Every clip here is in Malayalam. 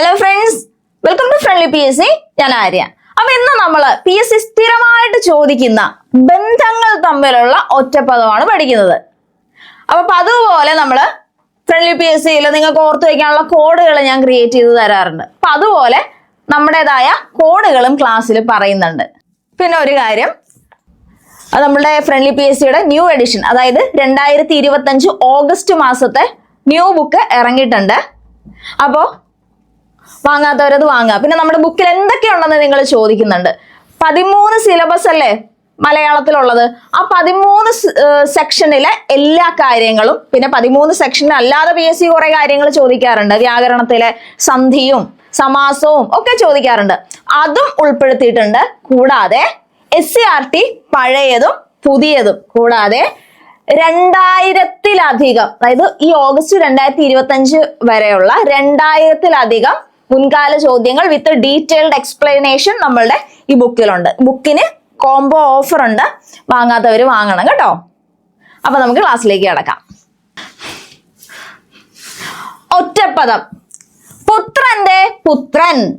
Hello friends welcome to friendly P S C ഞാൻ ആര്യ. അപ്പൊ ഇന്ന് നമ്മൾ പി എസ് സി സ്ഥിരമായിട്ട് ചോദിക്കുന്ന ബന്ധങ്ങൾ തമ്മിലുള്ള ഒറ്റപ്പദമാണ് പഠിക്കുന്നത്. അപ്പൊ അതുപോലെ നമ്മൾ ഫ്രണ്ട്ലി പി എസ് സിയിൽ നിങ്ങൾക്ക് ഓർത്ത് വയ്ക്കാനുള്ള കോഡുകൾ ഞാൻ ക്രിയേറ്റ് ചെയ്ത് തരാറുണ്ട്. അപ്പൊ അതുപോലെ നമ്മുടേതായ കോഡുകളും ക്ലാസ്സിൽ പറയുന്നുണ്ട്. പിന്നെ ഒരു കാര്യം അത് നമ്മുടെ ഫ്രണ്ട്ലി പി എസ് സിയുടെ ന്യൂ എഡിഷൻ അതായത് രണ്ടായിരത്തി ഇരുപത്തഞ്ച് ഓഗസ്റ്റ് മാസത്തെ ന്യൂ ബുക്ക് ഇറങ്ങിയിട്ടുണ്ട്. അപ്പോൾ വാങ്ങാത്തവരത് വാങ്ങുക. പിന്നെ നമ്മുടെ ബുക്കിൽ എന്തൊക്കെയുണ്ടെന്ന് നിങ്ങൾ ചോദിക്കുന്നുണ്ട്. പതിമൂന്ന് സിലബസ് അല്ലേ മലയാളത്തിലുള്ളത്. ആ പതിമൂന്ന് സെക്ഷനിലെ എല്ലാ കാര്യങ്ങളും പിന്നെ പതിമൂന്ന് സെക്ഷനിൽ അല്ലാതെ പി എസ് സി കുറെ കാര്യങ്ങൾ ചോദിക്കാറുണ്ട്. വ്യാകരണത്തിലെ സന്ധിയും സമാസവും ഒക്കെ ചോദിക്കാറുണ്ട്. അതും ഉൾപ്പെടുത്തിയിട്ടുണ്ട്. കൂടാതെ എസ് സി ആർ ടി പഴയതും പുതിയതും. കൂടാതെ രണ്ടായിരത്തിലധികം അതായത് ഈ ഓഗസ്റ്റ് രണ്ടായിരത്തി ഇരുപത്തി അഞ്ച് വരെയുള്ള രണ്ടായിരത്തിലധികം മുൻകാല ചോദ്യങ്ങൾ വിത്ത് ഡീറ്റെയിൽഡ് എക്സ്പ്ലനേഷൻ നമ്മളുടെ ഈ ബുക്കിലുണ്ട് ബുക്കിന് കോംബോ ഓഫർ ഉണ്ട്. വാങ്ങാത്തവർ വാങ്ങണം കേട്ടോ. അപ്പൊ നമുക്ക് ക്ലാസ്സിലേക്ക് കിടക്കാം. ഒറ്റപ്പദം. പുത്രന്റെ പുത്രൻ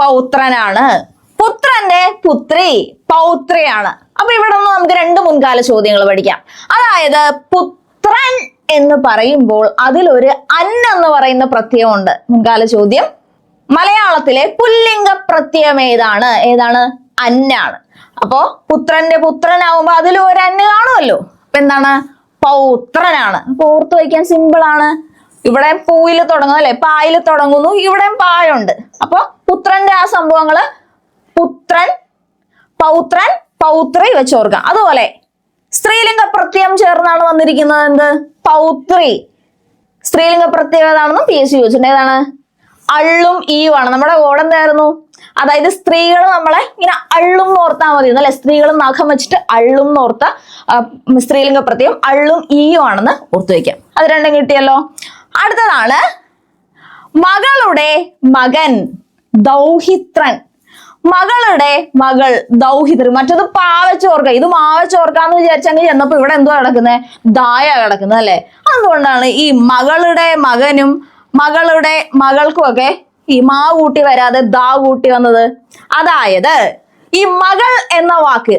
പൗത്രനാണ്. പുത്രന്റെ പുത്രി പൗത്രിയാണ്. അപ്പൊ ഇവിടെ നിന്ന് നമുക്ക് രണ്ട് മുൻകാല ചോദ്യങ്ങൾ പഠിക്കാം. അതായത് പുത്രൻ എന്ന് പറയുമ്പോൾ അതിലൊരു അന്ന എന്ന് പറയുന്ന പ്രത്യയമുണ്ട്. മുൻകാല ചോദ്യം മലയാളത്തിലെ പുല്ലിംഗ പ്രത്യയം ഏതാണ്? ഏതാണ്? അന്നാണ്. അപ്പോ പുത്രന്റെ പുത്രനാവുമ്പോ അതിൽ ഒരു അന്ന കാണുമല്ലോ. അപ്പൊ എന്താണ്? പൗത്രനാണ്. അപ്പൊ ഓർത്തു വയ്ക്കാൻ സിമ്പിൾ ആണ്. ഇവിടെ പൂവിൽ തുടങ്ങുന്നു അല്ലെ? പായിൽ തുടങ്ങുന്നു. ഇവിടെ പായുണ്ട്. അപ്പൊ പുത്രന്റെ ആ സംഭവങ്ങൾ പുത്രൻ പൗത്രൻ പൗത്രി വെച്ചോർക്കാം. അതുപോലെ സ്ത്രീലിംഗ പ്രത്യയം ചേർന്നാണ് വന്നിരിക്കുന്നത് എന്ത്? പൗത്രി. സ്ത്രീലിംഗ പ്രത്യേകത ആണെന്നും പി എസ് ചോദിച്ചിട്ടുണ്ട്. ഏതാണ്? അള്ളും ഈവാണ്. നമ്മുടെ കോഡ് എന്തായിരുന്നു? അതായത് സ്ത്രീകൾ നമ്മളെ ഇങ്ങനെ അള്ളും ഓർത്താൽ മതി എന്നല്ലേ? സ്ത്രീകൾ നഖം വെച്ചിട്ട് അള്ളും ഓർത്ത സ്ത്രീലിംഗ പ്രത്യയം അള്ളും ഈയും ആണെന്ന് ഓർത്തു വെക്കാം. അത് രണ്ടും കിട്ടിയല്ലോ. അടുത്തതാണ് മകളുടെ മകൻ ദൗഹിത്രൻ. മകളുടെ മകൾ ദൗഹിത്രി മറ്റത് പാവച്ചോർക്ക. ഇത് മാവച്ചോർക്കാന്ന് വിചാരിച്ചെങ്കിൽ ചെന്നപ്പോ ഇവിടെ എന്തോ കിടക്കുന്നത് ദായ കിടക്കുന്നത് അല്ലെ? അതുകൊണ്ടാണ് ഈ മകളുടെ മകനും മകളുടെ മകൾക്കുമൊക്കെ ഈ മാ കൂട്ടി വരാതെ ദാ കൂട്ടി വന്നത്. അതായത് ഈ മകൾ എന്ന വാക്ക്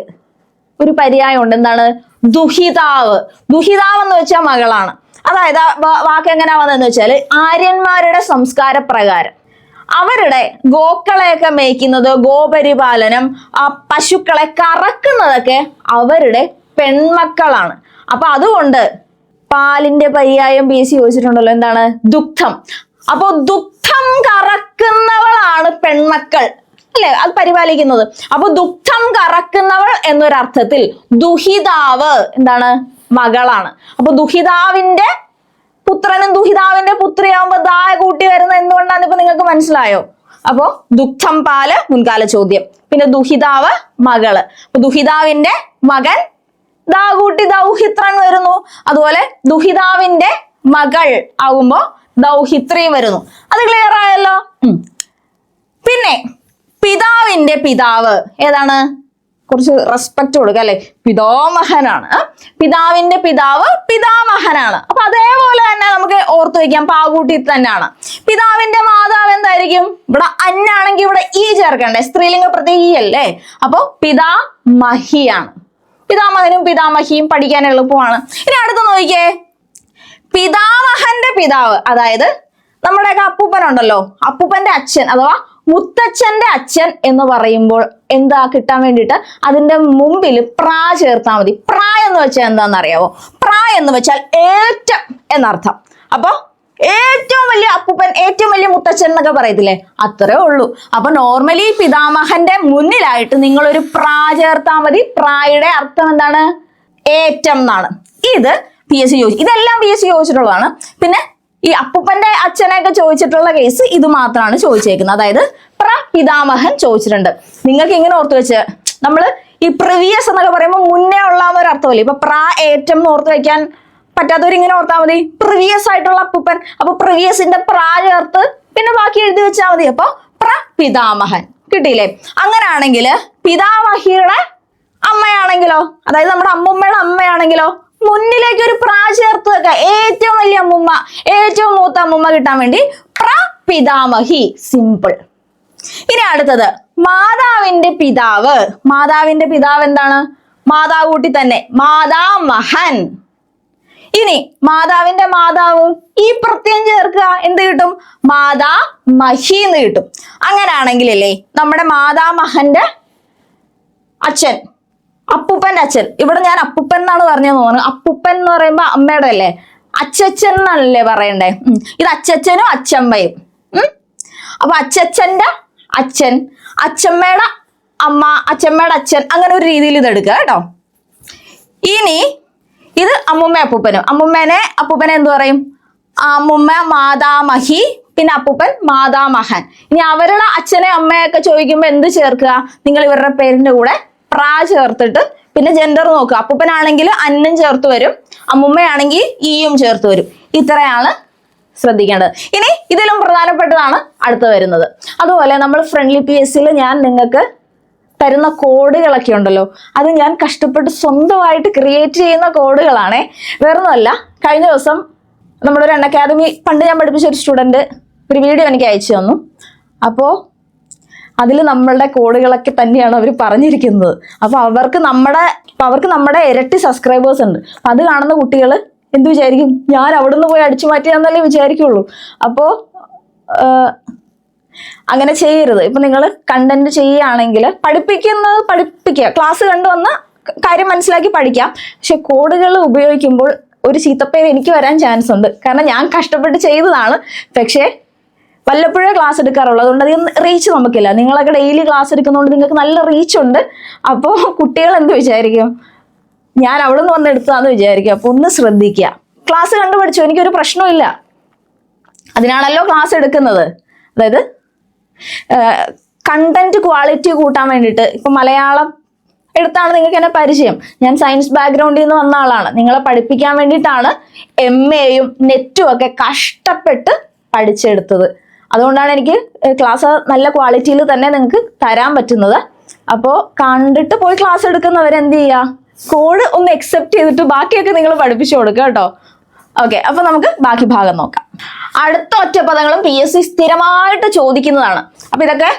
ഒരു പര്യായം ഉണ്ട് എന്താണ്? ദുഹിതാവ്. ദുഹിതാവ് എന്ന് വെച്ചാൽ മകളാണ്. അതായത് വാക്ക് എങ്ങനെയാ വന്നതെന്ന് വെച്ചാൽ ആര്യന്മാരുടെ സംസ്കാര പ്രകാരം അവരുടെ ഗോക്കളെയൊക്കെ മേയ്ക്കുന്നത് ഗോപരിപാലനം പശുക്കളെ കറക്കുന്നതൊക്കെ അവരുടെ പെൺമക്കളാണ്. അപ്പൊ അതുകൊണ്ട് പാലിന്റെ പര്യായം പി എസ് ചോദിച്ചിട്ടുണ്ടല്ലോ എന്താണ്? ദുഃഖം അപ്പൊ ദുഃഖം കറക്കുന്നവളാണ് പെൺമക്കൾ. അല്ലെ? അത് പരിപാലിക്കുന്നത്. അപ്പൊ ദുഃഖം കറക്കുന്നവൾ എന്നൊരർത്ഥത്തിൽ ദുഹിതാവ് എന്താണ്? മകളാണ്. അപ്പൊ ദുഹിതാവിന്റെ പുത്രനും ദുഹിതാവിന്റെ പുത്രിയാവുമ്പോ ദായ കൂട്ടി വരുന്നത് എന്തുകൊണ്ടാണ് ഇപ്പൊ നിങ്ങൾക്ക് മനസ്സിലായോ? അപ്പോ ദുഃഖം പാൽ മുൻകാല ചോദ്യം. പിന്നെ ദുഹിതാവ് മകൾ. ദുഹിതാവിന്റെ മകൻ ദാ കൂട്ടി ദൗഹിത്രൻ വരുന്നു. അതുപോലെ ദുഹിതാവിന്റെ മകൾ ആകുമ്പോ ദൗഹിത്രയും വരുന്നു. അത് ക്ലിയർ ആയല്ലോ? പിന്നെ പിതാവിന്റെ പിതാവ് ഏതാണ്? കുറച്ച് റെസ്പെക്ട് കൊടുക്കുക അല്ലെ? പിതാമഹനാണ്? പിതാവിന്റെ പിതാവ് പിതാമഹനാണ്. അപ്പൊ അതേപോലെ തന്നെ നമുക്ക് ഓർത്തു വയ്ക്കാം പാവൂട്ടി തന്നെയാണ്. പിതാവിന്റെ മാതാവ് എന്തായിരിക്കും? ഇവിടെ അന്നാണെങ്കിൽ ഇവിടെ ഈ ചേർക്കണ്ടേ സ്ത്രീലിംഗ പ്രതി ഈ അല്ലേ? അപ്പൊ പിതാമഹിയാണ്. പിതാമഹനും പിതാമഹിയും പഠിക്കാൻ എളുപ്പമാണ്. ഇനി അടുത്ത് നോക്കിക്കേ. പിതാമഹന്റെ പിതാവ് അതായത് നമ്മുടെയൊക്കെ അപ്പൂപ്പനുണ്ടല്ലോ അപ്പൂപ്പന്റെ അച്ഛൻ അഥവാ മുത്തച്ഛന്റെ അച്ഛൻ എന്ന് പറയുമ്പോൾ എന്താ കിട്ടാൻ വേണ്ടിയിട്ട് അതിന്റെ മുമ്പിൽ പ്രാ ചേർത്താൽ മതി. പ്രാ എന്ന് വെച്ചാൽ എന്താണെന്ന് അറിയാവോ പ്രാ എന്ന് വെച്ചാൽ ഏറ്റം എന്നർത്ഥം. അപ്പോൾ ഏറ്റവും വലിയ അപ്പൂപ്പൻ ഏറ്റവും വലിയ മുത്തച്ഛൻ എന്നൊക്കെ പറയത്തില്ലേ? അത്രേ ഉള്ളൂ. അപ്പൊ നോർമലി പിതാമഹന്റെ മുന്നിലായിട്ട് നിങ്ങളൊരു പ്രാ ചേർത്താൽ മതി. പ്രായുടെ അർത്ഥം എന്താണ്? ഏറ്റം എന്നാണ്. ഇത് പി എസ് സി ചോദിച്ചു. ഇതെല്ലാം പി എസ് സി ചോദിച്ചിട്ടുള്ളതാണ്. പിന്നെ ഈ അപ്പൂപ്പന്റെ അച്ഛനെയൊക്കെ ചോദിച്ചിട്ടുള്ള കേസ് ഇത് മാത്രമാണ് ചോദിച്ചേക്കുന്നത്. അതായത് പ്ര പിതാമഹൻ ചോദിച്ചിട്ടുണ്ട്. നിങ്ങൾക്ക് ഇങ്ങനെ ഓർത്തു വെച്ച് നമ്മൾ ഈ പ്രിവിയസ് എന്നൊക്കെ പറയുമ്പോൾ മുന്നേ ഉള്ള ഒരു അർത്ഥമല്ലേ? ഇപ്പൊ പ്ര ഏറ്റം എന്ന് ഓർത്ത് വെക്കാൻ പറ്റാത്തവർ ഇങ്ങനെ ഓർത്താൽ മതി. പ്രിവിയസ് ആയിട്ടുള്ള അപ്പൂപ്പൻ. അപ്പൊ പ്രിവിയസിന്റെ പ്ര ചേർത്ത് പിന്നെ ബാക്കി എഴുതി വെച്ചാൽ മതി. അപ്പൊ പ്ര പിതാമഹൻ കിട്ടിയില്ലേ? അങ്ങനെയാണെങ്കിൽ പിതാമഹിയുടെ അമ്മയാണെങ്കിലോ? അതായത് നമ്മുടെ അമ്മുമ്മയുടെ അമ്മയാണെങ്കിലോ? മുന്നിലേക്ക് ഒരു പ്രാ ചേർത്ത് വെക്കുക ഏറ്റവും വലിയ അമ്മുമ്മ ഏറ്റവും മൂത്ത അമ്മുമ്മ കിട്ടാൻ വേണ്ടി പ്ര പിതാമഹി. സിമ്പിൾ ഇനി അടുത്തത് മാതാവിന്റെ പിതാവ്. മാതാവിന്റെ പിതാവ് എന്താണ്? മാതാവ് കൂട്ടി തന്നെ. മാതാമഹൻ. ഇനി മാതാവിന്റെ മാതാവ് ഈ പ്രത്യയം ചേർക്കുക. എന്ത് കിട്ടും? മാതാ മഹി എന്ന് കിട്ടും. അങ്ങനാണെങ്കിലല്ലേ നമ്മുടെ മാതാമഹന്റെ അച്ഛൻ. അപ്പൂപ്പന്റെ അച്ഛൻ. ഇവിടെ ഞാൻ അപ്പൂപ്പൻ എന്നാണ് പറഞ്ഞതെന്ന് തോന്നുന്നു. അപ്പൂപ്പൻ എന്ന് പറയുമ്പോ അമ്മയുടെ അല്ലേ? അച്ചച്ചൻ എന്നല്ലേ പറയണ്ടേ? ഇത് അച്ചച്ചനും അച്ചമ്മയും. ഉം. അപ്പൊ അച്ചച്ചന്റെ അച്ഛൻ അച്ചമ്മയുടെ അമ്മ അച്ചമ്മയുടെ അച്ഛൻ അങ്ങനെ ഒരു രീതിയിൽ ഇത് എടുക്കുക കേട്ടോ. ഇനി ഇത് അമ്മുമ്മ അപ്പൂപ്പനും. അമ്മുമ്മേനെ അപ്പൂപ്പനെ എന്ത് പറയും? അമ്മുമ്മ മാതാമഹി പിന്നെ അപ്പൂപ്പൻ മാതാമഹൻ. ഇനി അവരുടെ അച്ഛനെ അമ്മയൊക്കെ ചോദിക്കുമ്പോൾ എന്ത് ചേർക്കുക? നിങ്ങൾ ഇവരുടെ പേരിന്റെ കൂടെ പ്രാ ചേർത്തിട്ട് പിന്നെ ജെൻഡർ നോക്കുക അപ്പൂപ്പനാണെങ്കിൽ അന്നും ചേർത്ത് വരും. അമ്മുമ്മയാണെങ്കിൽ ഈയും ചേർത്ത് വരും. ഇത്രയാണ് ശ്രദ്ധിക്കേണ്ടത്. ഇനി ഇതിലും പ്രധാനപ്പെട്ടതാണ് അടുത്ത് വരുന്നത്. അതുപോലെ നമ്മൾ ഫ്രണ്ട്ലി പി എസ് സിയിൽ ഞാൻ നിങ്ങൾക്ക് തരുന്ന കോഡുകളൊക്കെ ഉണ്ടല്ലോ. അത് ഞാൻ കഷ്ടപ്പെട്ട് സ്വന്തമായിട്ട് ക്രിയേറ്റ് ചെയ്യുന്ന കോഡുകളാണേ. വേറൊന്നുമല്ല കഴിഞ്ഞ ദിവസം നമ്മുടെ ഒരു അക്കാദമി പണ്ട് ഞാൻ പഠിപ്പിച്ച ഒരു സ്റ്റുഡന്റ് ഒരു വീഡിയോ എനിക്ക് അയച്ചു തന്നു. അപ്പോൾ അതിൽ നമ്മളുടെ കോഡുകളൊക്കെ തന്നെയാണ് അവർ പറഞ്ഞിരിക്കുന്നത്. അപ്പോൾ അവർക്ക് നമ്മുടെ അവർക്ക് നമ്മുടെ ഇരട്ടി സബ്സ്ക്രൈബേഴ്സ് ഉണ്ട്. അത് കാണുന്ന കുട്ടികൾ എന്ത് വിചാരിക്കും? ഞാൻ അവിടുന്ന് പോയി അടിച്ചു മാറ്റിയാന്നല്ലേ വിചാരിക്കുള്ളൂ. അപ്പോൾ അങ്ങനെ ചെയ്യരുത്. ഇപ്പം നിങ്ങൾ കണ്ടന്റ് ചെയ്യുകയാണെങ്കിൽ പഠിപ്പിക്കുന്നത് പഠിപ്പിക്കുക. ക്ലാസ് കണ്ടുവന്ന കാര്യം മനസ്സിലാക്കി പഠിക്കാം. പക്ഷെ കോഡുകൾ ഉപയോഗിക്കുമ്പോൾ ഒരു ചീത്തപ്പേര് എനിക്ക് വരാൻ ചാൻസ് ഉണ്ട്. കാരണം ഞാൻ കഷ്ടപ്പെട്ട് ചെയ്തതാണ്. പക്ഷേ വല്ലപ്പോഴേ ക്ലാസ് എടുക്കാറുള്ളൂ. അതുകൊണ്ട് അധികം റീച്ച് നമുക്കില്ല. നിങ്ങളൊക്കെ ഡെയിലി ക്ലാസ് എടുക്കുന്നതുകൊണ്ട് നിങ്ങൾക്ക് നല്ല റീച്ച് ഉണ്ട്. അപ്പോൾ കുട്ടികൾ എന്ത് വിചാരിക്കും? ഞാൻ അവിടെ നിന്ന് വന്ന് എടുത്തതാന്ന് വിചാരിക്കും. അപ്പോൾ ഒന്ന് ശ്രദ്ധിക്കുക ക്ലാസ് കണ്ടുപിടിച്ചു എനിക്കൊരു പ്രശ്നമില്ല അതിനാണല്ലോ ക്ലാസ് എടുക്കുന്നത്. അതായത് കണ്ടന്റ് ക്വാളിറ്റി കൂട്ടാൻ വേണ്ടിയിട്ട് ഇപ്പം മലയാളം എടുത്താണ് നിങ്ങൾക്ക് എന്നെ പരിചയം. ഞാൻ സയൻസ് ബാക്ക്ഗ്രൗണ്ടിൽ നിന്ന് വന്ന ആളാണ്. നിങ്ങളെ പഠിപ്പിക്കാൻ വേണ്ടിയിട്ടാണ് എം എയും നെറ്റും ഒക്കെ കഷ്ടപ്പെട്ട് പഠിച്ചെടുത്തത്. അതുകൊണ്ടാണ് എനിക്ക് ക്ലാസ് നല്ല ക്വാളിറ്റിയിൽ തന്നെ നിങ്ങൾക്ക് തരാൻ പറ്റുന്നത്. അപ്പോൾ കണ്ടിട്ട് പോയി ക്ലാസ് എടുക്കുന്നവർ എന്ത് ചെയ്യുക കോഡ് ഒന്ന് അക്സെപ്റ്റ് ചെയ്തിട്ട് ബാക്കിയൊക്കെ നിങ്ങൾ പഠിപ്പിച്ചു കൊടുക്കുക കേട്ടോ. ഓക്കെ അപ്പൊ നമുക്ക് ബാക്കി ഭാഗം നോക്കാം. അടുത്ത ഒറ്റപ്പദങ്ങളും പി എസ് സി സ്ഥിരമായിട്ട് ചോദിക്കുന്നതാണ്. അപ്പൊ ഇതൊക്കെ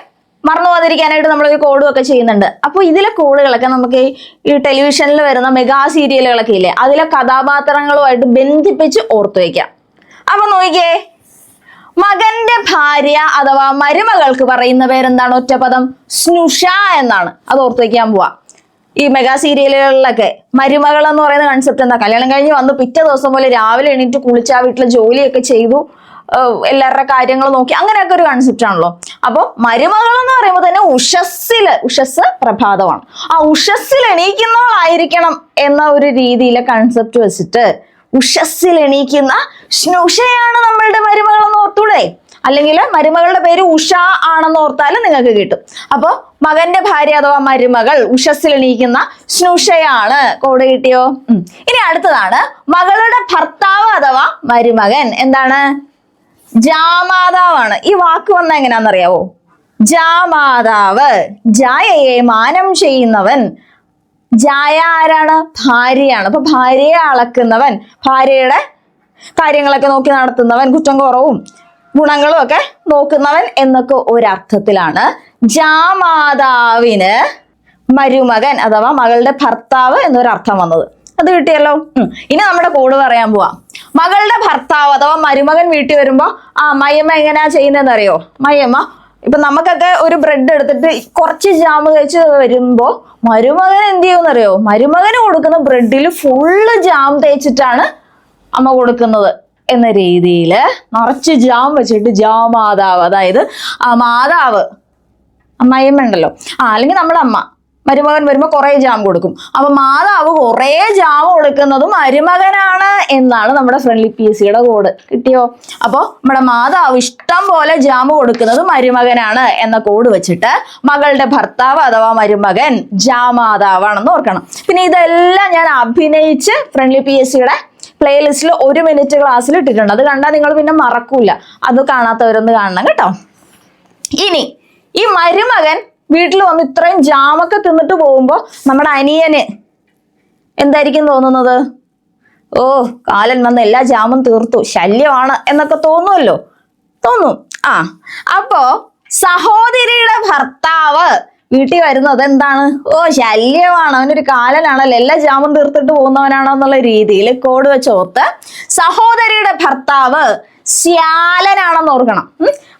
മറന്നു പോകാതിരിക്കാനായിട്ട് നമ്മൾ ഒരു കോഡും ഒക്കെ ചെയ്യുന്നുണ്ട്. അപ്പോൾ ഇതിലെ കോഡുകളൊക്കെ നമുക്ക് ഈ ടെലിവിഷനിൽ വരുന്ന മെഗാ സീരിയലുകളൊക്കെ ഇല്ലേ? അതിലെ കഥാപാത്രങ്ങളുമായിട്ട് ബന്ധിപ്പിച്ച് ഓർത്തു വയ്ക്കാം അപ്പൊ നോക്കിയേ. മകന്റെ ഭാര്യ അഥവാ മരുമകൾക്ക് പറയുന്ന പേരെന്താണ്? ഒറ്റപദം സ്നുഷ എന്നാണ്. അത് ഓർത്ത് വയ്ക്കാൻ പോവാ. ഈ മെഗാ സീരിയലുകളിലൊക്കെ മരുമകൾ എന്ന് പറയുന്ന കൺസെപ്റ്റ് എന്താ? കല്യാണം കഴിഞ്ഞ് വന്ന് പിറ്റേ ദിവസം പോലെ രാവിലെ എണീറ്റ് കുളിച്ച് ആ വീട്ടിലെ ജോലിയൊക്കെ ചെയ്തു എല്ലാവരുടെ കാര്യങ്ങൾ നോക്കി അങ്ങനെയൊക്കെ ഒരു കൺസെപ്റ്റ് ആണല്ലോ. അപ്പോൾ മരുമകൾ എന്ന് പറയുമ്പോൾ തന്നെ ഉഷസ്സിൽ ഉഷസ് പ്രഭാതമാണ്. ആ ഉഷസ്സിൽ എണീക്കുന്നവളായിരിക്കണം എന്ന ഒരു രീതിയിലെ കൺസെപ്റ്റ് വെച്ചിട്ട് ഉഷസ്സിൽ എണീക്കുന്ന സ്നുഷയാണ് നമ്മളുടെ മരുമകൾ എന്ന് ഓർത്തൂടെ? അല്ലെങ്കിൽ മരുമകളുടെ പേര് ഉഷ ആണെന്ന് ഓർത്താൽ നിങ്ങൾക്ക് കിട്ടും. അപ്പോൾ മകന്റെ ഭാര്യ അഥവാ മരുമകൾ ഉഷസ്സിൽ എണീക്കുന്ന സ്നുഷയാണ് കോഡ് കിട്ടിയോ? ഇനി അടുത്തതാണ്. മകളുടെ ഭർത്താവ് അഥവാ മരുമകൻ എന്താണ്? ജാമാതാവാണ്. ഈ വാക്ക് വന്ന എങ്ങനെയാണെന്നറിയാവോ ജാമാതാവ്. ജായയെ മാനം ചെയ്യുന്നവൻ. ജായ ആരാണ്? ഭാര്യയാണ്. അപ്പൊ ഭാര്യയെ അളക്കുന്നവൻ. ഭാര്യയുടെ കാര്യങ്ങളൊക്കെ നോക്കി നടത്തുന്നവൻ കുറ്റം കുറവും ഗുണങ്ങളും ഒക്കെ നോക്കുന്നവൻ എന്നൊക്കെ ഒരർത്ഥത്തിലാണ്. ജാമാതാവിന് മരുമകൻ അഥവാ മകളുടെ ഭർത്താവ് എന്നൊരർത്ഥം വന്നത്. അത് കിട്ടിയല്ലോ. ഇനി നമ്മുടെ കൂട് പറയാൻ പോവാം. മകളുടെ ഭർത്താവ് അഥവാ മരുമകൻ വീട്ടിൽ വരുമ്പോ ആ മയമ്മ എങ്ങനെയാ ചെയ്യുന്നതെന്ന് അറിയോ മയമ്മ ഇപ്പൊ നമുക്കൊക്കെ ഒരു ബ്രെഡ് എടുത്തിട്ട് കുറച്ച് ജാമ് കഴിച്ച് വരുമ്പോ മരുമകൻ എന്ത് ചെയ്യുമെന്നറിയോ? മരുമകന് കൊടുക്കുന്ന ബ്രെഡിൽ ഫുള്ള് ജാം തേച്ചിട്ടാണ് അമ്മ കൊടുക്കുന്നത് എന്ന രീതിയിൽ നിറച്ച് ജാം വെച്ചിട്ട് ജാമാതാവ് അതായത് ആ മാതാവ് അമ്മായിയമ്മ ഉണ്ടല്ലോ ആ അല്ലെങ്കിൽ നമ്മുടെ അമ്മ മരുമകൻ വരുമ്പോൾ കുറേ ജാം കൊടുക്കും. അപ്പൊ മാതാവ് കുറേ ജാം കൊടുക്കുന്നത് മരുമകനാണ് എന്നാണ് നമ്മുടെ ഫ്രണ്ട്ലി പി എസ് സിയുടെ കോഡ് കിട്ടിയോ? അപ്പോൾ നമ്മുടെ മാതാവ് ഇഷ്ടം പോലെ ജാം കൊടുക്കുന്നത് മരുമകനാണ് എന്ന കോഡ് വെച്ചിട്ട് മകളുടെ ഭർത്താവ് അഥവാ മരുമകൻ ജാമാതാവാണെന്ന് ഓർക്കണം. പിന്നെ ഇതെല്ലാം ഞാൻ അഭിനയിച്ച് ഫ്രണ്ട്ലി പി എസ് സിയുടെ പ്ലേലിസ്റ്റിൽ ഒരു മിനിറ്റ് ക്ലാസ്സിൽ ഇട്ടിട്ടുണ്ട്. അത് കണ്ടാൽ നിങ്ങൾ പിന്നെ മറക്കൂല. അത് കാണാത്തവരൊന്ന് കാണണം കേട്ടോ. ഇനി ഈ മരുമകൻ വീട്ടിൽ വന്ന് ഇത്രയും ജാമൊക്കെ തിന്നിട്ട് പോകുമ്പോൾ നമ്മുടെ അനിയന് എന്തായിരിക്കും തോന്നുന്നത്? ഓ കാലൻ വന്ന് എല്ലാ ജാമും തീർത്തു. ശല്യമാണ് എന്നൊക്കെ തോന്നുമല്ലോ തോന്നും. ആ അപ്പോ സഹോദരിയുടെ ഭർത്താവ് വീട്ടിൽ വരുന്നത് എന്താണ് ഓ ശല്യമാണ്. അവനൊരു കാലനാണല്ലോ എല്ലാ ജാമും തീർത്തിട്ട് പോകുന്നവനാണോ എന്നുള്ള രീതിയിൽ കോഡ് വെച്ചോർത്ത് സഹോദരിയുടെ ഭർത്താവ് ശ്യാലനാണെന്ന് ഓർക്കണം.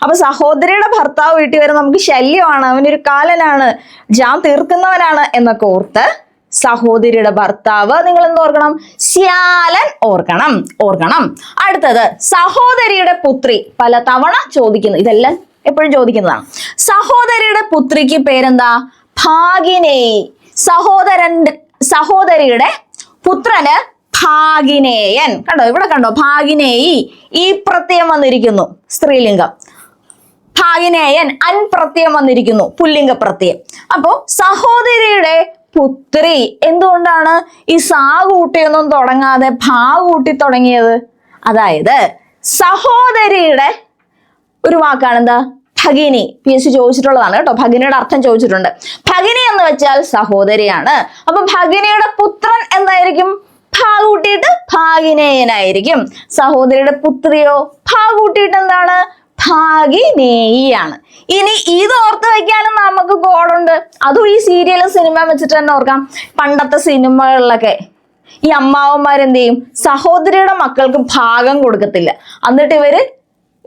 അപ്പൊ സഹോദരിയുടെ ഭർത്താവ് വീട്ടിൽ വരുന്ന നമുക്ക് ശല്യമാണ്. അവനൊരു കാലനാണ് ജാം തീർക്കുന്നവനാണ് എന്നൊക്കെ ഓർത്ത് സഹോദരിയുടെ ഭർത്താവ് നിങ്ങൾ എന്ത് ഓർക്കണം? ശ്യാലൻ ഓർക്കണം. ഓർക്കണം. അടുത്തത് സഹോദരിയുടെ പുത്രി പല തവണ ചോദിക്കുന്നു. ഇതെല്ലാം എപ്പോഴും ചോദിക്കുന്നതാണ് സഹോദരിയുടെ പുത്രിക്ക് പേരെന്താ? ഭാഗിനേയി സഹോദരന്റെ സഹോദരിയുടെ പുത്രന് ഭാഗിനേയൻ. കണ്ടോ? ഇവിടെ കണ്ടോ? ഭാഗിനേയി. ഈ പ്രത്യയം വന്നിരിക്കുന്നു. സ്ത്രീലിംഗം. ഭാഗിനേയൻ അൻ പ്രത്യയം വന്നിരിക്കുന്നു. പുല്ലിംഗ പ്രത്യയം. അപ്പോ സഹോദരിയുടെ പുത്രി എന്തുകൊണ്ടാണ് ഈ സാ കൂട്ടിയൊന്നും തുടങ്ങാതെ ഭാ കൂട്ടി തുടങ്ങിയത്? അതായത് സഹോദരിയുടെ ഒരു വാക്കാണ് എന്താ ഭഗിനി. പി എസ് സി ചോദിച്ചിട്ടുള്ളതാണ് കേട്ടോ. ഭഗിനിയുടെ അർത്ഥം ചോദിച്ചിട്ടുണ്ട്. ഭഗിനി എന്ന് വെച്ചാൽ സഹോദരിയാണ്. അപ്പൊ ഭഗിനിയുടെ പുത്രൻ എന്തായിരിക്കും? ഭാ കൂട്ടിയിട്ട് ഭാഗിനേയനായിരിക്കും. സഹോദരിയുടെ പുത്രിയോ? ഭാ കൂട്ടിയിട്ട് എന്താണ്? ഭാഗിനേയിയാണ്. ഇനി ഇത് ഓർത്ത് വെക്കാനും നമുക്ക് കോഡുണ്ട് അതും ഈ സീരിയലും സിനിമ വെച്ചിട്ട് തന്നെ ഓർക്കാം. പണ്ടത്തെ സിനിമകളിലൊക്കെ ഈ അമ്മാവന്മാരെന്ത് ചെയ്യും? സഹോദരിയുടെ മക്കൾക്ക് ഭാഗം കൊടുക്കത്തില്ല. എന്നിട്ട് ഇവർ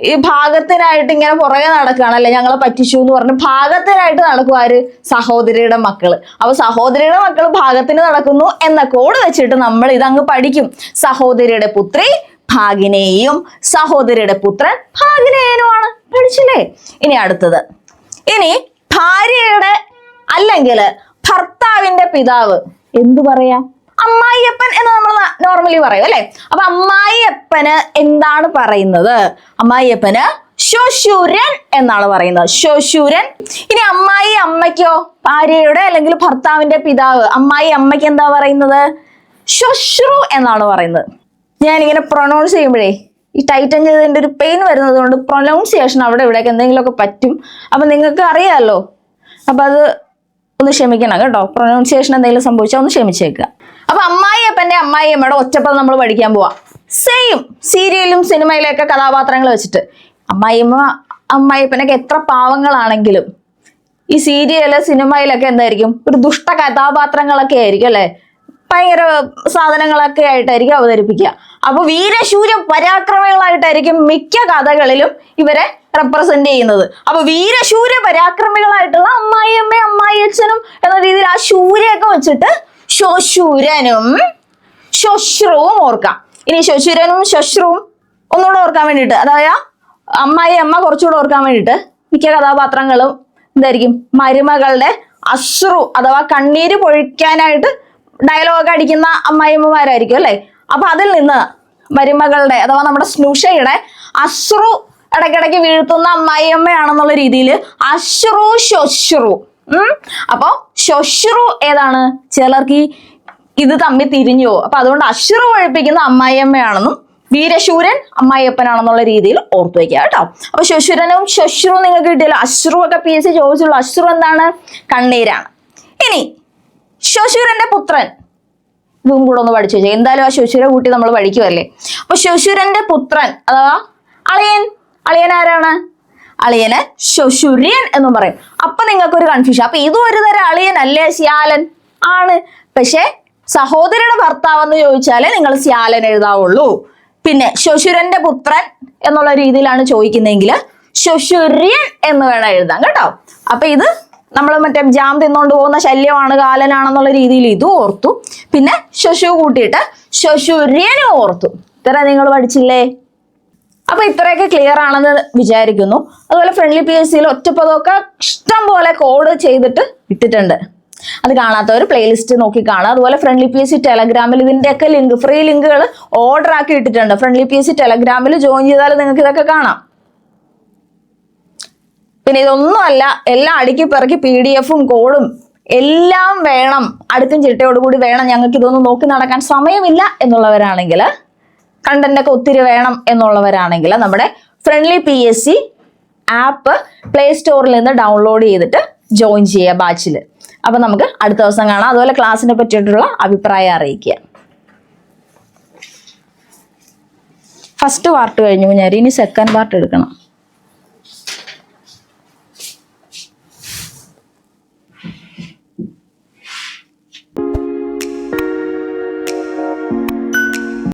ഈ ഭാഗത്തിനായിട്ട് ഇങ്ങനെ പുറകെ നടക്കുകയാണല്ലേ ഞങ്ങളെ പറ്റിച്ചു എന്ന് പറഞ്ഞ് ഭാഗത്തിനായിട്ട് നടക്കും ആര്? സഹോദരിയുടെ മക്കൾ. അപ്പൊ സഹോദരിയുടെ മക്കൾ ഭാഗത്തിന് നടക്കുന്നു എന്ന കോഡ് വെച്ചിട്ട് നമ്മൾ ഇതങ്ങ് പഠിക്കും. സഹോദരിയുടെ പുത്രി ഭാഗിനേയും സഹോദരിയുടെ പുത്രൻ ഭാഗിനേയനുമാണ് പഠിച്ചില്ലേ? ഇനി അടുത്തത്. ഇനി ഭാര്യയുടെ അല്ലെങ്കിൽ ഭർത്താവിന്റെ പിതാവ്. എന്തു പറയാ? അമ്മായിയപ്പൻ എന്ന് നമ്മൾ നോർമലി പറയും അല്ലെ? അപ്പൊ അമ്മായിയപ്പന് എന്താണ് പറയുന്നത്? അമ്മായിയപ്പന് ശോശൂരൻ എന്നാണ് പറയുന്നത്. ശോശൂരൻ. ഇനി അമ്മായി അമ്മയ്ക്കോ ഭാര്യയുടെ അല്ലെങ്കിൽ ഭർത്താവിന്റെ പിതാവ് അമ്മായി അമ്മയ്ക്ക് എന്താ പറയുന്നത്? ശുശ്രു എന്നാണ് പറയുന്നത്. ഞാനിങ്ങനെ പ്രൊനൗൺസ് ചെയ്യുമ്പോഴേ ഈ ടൈറ്റൻ ചെയ്തതിന്റെ ഒരു പെയിൻ വരുന്നത് കൊണ്ട് പ്രൊനൗൺസിയേഷൻ അവിടെ ഇവിടെയൊക്കെ എന്തെങ്കിലുമൊക്കെ പറ്റും. അപ്പൊ നിങ്ങൾക്ക് അറിയാമല്ലോ അപ്പൊ അത് ഒന്ന് ക്ഷമിക്കണം കേട്ടോ. പ്രൊനൗൺസിയേഷൻ എന്തെങ്കിലും സംഭവിച്ചാൽ ഒന്ന് ക്ഷമിച്ചേക്കുക അപ്പൊ അമ്മായിയപ്പന്റെ അമ്മായിയമ്മയുടെ ഒറ്റപ്പദം നമ്മൾ പഠിക്കാൻ പോവാം. സെയിം സീരിയലും സിനിമയിലൊക്കെ കഥാപാത്രങ്ങൾ വെച്ചിട്ട്. അമ്മായിയമ്മ അമ്മായിയപ്പനൊക്കെ എത്ര പാവങ്ങളാണെങ്കിലും ഈ സീരിയൽ സിനിമയിലൊക്കെ എന്തായിരിക്കും? ഒരു ദുഷ്ട കഥാപാത്രങ്ങളൊക്കെ ആയിരിക്കും അല്ലെ? ഭയങ്കര സാധനങ്ങളൊക്കെ ആയിട്ടായിരിക്കും അവതരിപ്പിക്കുക. അപ്പൊ വീരശൂര പരാക്രമികളായിട്ടായിരിക്കും മിക്ക കഥകളിലും ഇവരെ റെപ്രസെന്റ് ചെയ്യുന്നത്. അപ്പൊ വീരശൂര പരാക്രമികളായിട്ടുള്ള അമ്മായിയമ്മയും അമ്മായിയച്ഛനും എന്ന രീതിയിൽ ആ ശൂരയൊക്കെ വെച്ചിട്ട് ശശൂരനും ശുശ്രുവും ഓർക്കാം. ഇനി ശശുരനും ശുശ്രുവും ഒന്നുകൂടെ ഓർക്കാൻ വേണ്ടിയിട്ട് അതായത് അമ്മായി അമ്മ കുറച്ചുകൂടെ ഓർക്കാൻ വേണ്ടിയിട്ട് മിക്ക കഥാപാത്രങ്ങളും എന്തായിരിക്കും? മരുമകളുടെ അശ്രു അഥവാ കണ്ണീര് പൊഴിക്കാനായിട്ട് ഡയലോഗ് അടിക്കുന്ന അമ്മായിയമ്മമാരായിരിക്കും അല്ലേ? അപ്പൊ അതിൽ നിന്ന് മരുമകളുടെ അഥവാ നമ്മുടെ സ്നുഷയുടെ അശ്രു ഇടയ്ക്കിടയ്ക്ക് വീഴ്ത്തുന്ന അമ്മായിയമ്മയാണെന്നുള്ള രീതിയിൽ അശ്രു ശശ്രു അപ്പോ ശശ്രു ഏതാണ്? ചിലർക്ക് ഈ ഇത് തമ്മിൽ തിരിഞ്ഞു പോകും. അപ്പൊ അതുകൊണ്ട് അശ്രു ഒഴിപ്പിക്കുന്ന അമ്മായിയമ്മയാണെന്നും വീരശൂരൻ അമ്മായിയപ്പനാണെന്നുള്ള രീതിയിൽ ഓർത്തു വയ്ക്കുക കേട്ടോ. അപ്പൊ ശശുരനും ശശ്രു നിങ്ങൾക്ക് കിട്ടിയല്ലോ. അശ്രു ഒക്കെ പി എസ് സി ചോദിച്ചുള്ളൂ അശ്രു എന്താണ്? കണ്ണീരാണ്. ഇനി ശശുരന്റെ പുത്രൻ. ഇതും കൂടെ ഒന്ന് പഠിച്ചു വെച്ചാൽ എന്തായാലും ആ ശശുര കൂട്ടി നമ്മൾ പഠിക്കുമല്ലേ അപ്പൊ ശശുരന്റെ പുത്രൻ അഥവാ അളിയൻ. അളിയൻ ആരാണ്? അളിയന് ശശുര്യൻ എന്ന് പറയും. അപ്പൊ നിങ്ങൾക്ക് ഒരു കൺഫ്യൂഷൻ അപ്പൊ ഇതും ഒരു തരം അളിയൻ അല്ലേ ശ്യാലൻ? ആണ്. പക്ഷെ സഹോദരിയുടെ ഭർത്താവ് എന്ന് ചോദിച്ചാലേ നിങ്ങൾ ശ്യാലൻ എഴുതാവുള്ളൂ. പിന്നെ ശശുരന്റെ പുത്രൻ എന്നുള്ള രീതിയിലാണ് ചോദിക്കുന്നതെങ്കിൽ ശശുര്യൻ എന്ന് വേണം എഴുതാം കേട്ടോ. അപ്പൊ ഇത് നമ്മൾ മറ്റേ ജാം തിന്നുകൊണ്ട് പോകുന്ന ശല്യമാണ് കാലനാണെന്നുള്ള രീതിയിൽ ഇതും ഓർത്തു. പിന്നെ ശശു കൂട്ടിയിട്ട് ശശുര്യനും ഓർത്തു. ഇത്ര നിങ്ങൾ പഠിച്ചില്ലേ? അപ്പൊ ഇത്രയൊക്കെ ക്ലിയർ ആണെന്ന് വിചാരിക്കുന്നു. അതുപോലെ ഫ്രണ്ട്ലി പി എസ് സിയിൽ ഒറ്റപ്പതൊക്കെ ഇഷ്ടം പോലെ കോഡ് ചെയ്തിട്ട് ഇട്ടിട്ടുണ്ട്. അത് കാണാത്തവർ പ്ലേലിസ്റ്റ് നോക്കി കാണുക. അതുപോലെ ഫ്രണ്ട്ലി പി എസ് സി ടെലഗ്രാമിൽ ഇതിന്റെയൊക്കെ ലിങ്ക് ഫ്രീ ലിങ്കുകൾ ഓർഡർ ആക്കി ഇട്ടിട്ടുണ്ട്. ഫ്രണ്ട്ലി പി എസ് സി ടെലഗ്രാമിൽ ജോയിൻ ചെയ്താൽ നിങ്ങൾക്ക് ഇതൊക്കെ കാണാം. പിന്നെ ഇതൊന്നുമല്ല എല്ലാം അടുക്കി പിറക്കി പി ഡി എഫും കോഡും എല്ലാം വേണം. അടുത്തും ചിട്ടയോടുകൂടി വേണം ഞങ്ങൾക്ക് ഇതൊന്നും നോക്കി നടക്കാൻ സമയമില്ല എന്നുള്ളവരാണെങ്കിൽ കണ്ടന്റ് ഒക്കെ ഒത്തിരി വേണം എന്നുള്ളവരാണെങ്കിൽ നമ്മുടെ friendly P S C app play സ്റ്റോറിൽ നിന്ന് ഡൗൺലോഡ് ചെയ്തിട്ട് ജോയിൻ ചെയ്യുക ബാച്ചിൽ അപ്പൊ നമുക്ക് അടുത്ത ദിവസം കാണാം. അതുപോലെ ക്ലാസ്സിനെ പറ്റിയിട്ടുള്ള അഭിപ്രായം അറിയിക്കുക. ഫസ്റ്റ് പാർട്ട് കഴിഞ്ഞു ഞാൻ ഇനി സെക്കൻഡ് പാർട്ട് എടുക്കണം.